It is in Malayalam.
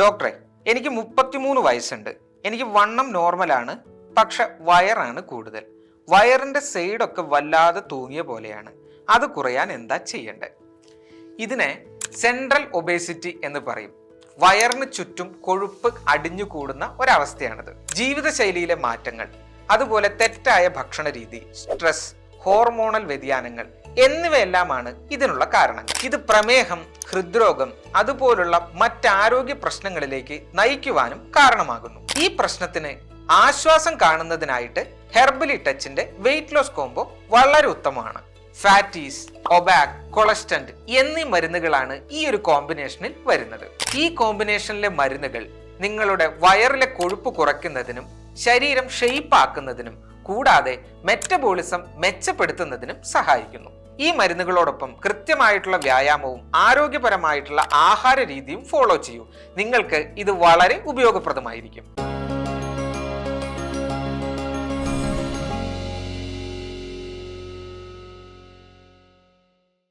ഡോക്ടറെ എനിക്ക് മുപ്പത്തിമൂന്ന് വയസ്സുണ്ട്. എനിക്ക് വണ്ണം നോർമലാണ് പക്ഷെ വയറാണ് കൂടുതൽ. വയറിന്റെ സൈഡൊക്കെ വല്ലാതെ തൂങ്ങിയ പോലെയാണ്. അത് കുറയാൻ എന്താ ചെയ്യേണ്ടത്? ഇതിനെ സെൻട്രൽ ഒബേസിറ്റി എന്ന് പറയും. വയറിന് ചുറ്റും കൊഴുപ്പ് അടിഞ്ഞു കൂടുന്ന ഒരവസ്ഥയാണിത്. ജീവിതശൈലിയിലെ മാറ്റങ്ങൾ അതുപോലെ തെറ്റായ ഭക്ഷണ രീതി സ്ട്രെസ് ഹോർമോണൽ വ്യതിയാനങ്ങൾ എന്നിവയെല്ലാമാണ് ഇതിനുള്ള കാരണങ്ങൾ. ഇത് പ്രമേഹം ഹൃദ്രോഗം അതുപോലുള്ള മറ്റാരോഗ്യ പ്രശ്നങ്ങളിലേക്ക് നയിക്കുവാനും കാരണമാകുന്നു. ഈ പ്രശ്നത്തിന് ആശ്വാസം കാണുന്നതിനായിട്ട് ഹെർബലി ടച്ചിന്റെ വെയിറ്റ് ലോസ് കോംബോ വളരെ ഉത്തമമാണ്. ഫാറ്റീസ് ഒബാക് കൊളസ്റ്റന്റ് എന്നീ മരുന്നുകളാണ് ഈ ഒരു കോമ്പിനേഷനിൽ വരുന്നത്. ഈ കോമ്പിനേഷനിലെ മരുന്നുകൾ നിങ്ങളുടെ വയറിലെ കൊഴുപ്പ് കുറയ്ക്കുന്നതിനും ശരീരം ഷെയ്പ്പാക്കുന്നതിനും കൂടാതെ മെറ്റബോളിസം മെച്ചപ്പെടുത്തുന്നതിനും സഹായിക്കുന്നു. ഈ മരുന്നുകളോടൊപ്പം കൃത്യമായിട്ടുള്ള വ്യായാമവും ആരോഗ്യപരമായിട്ടുള്ള ആഹാര രീതിയും ഫോളോ ചെയ്യൂ. നിങ്ങൾക്ക് ഇത് വളരെ ഉപയോഗപ്രദമായിരിക്കും.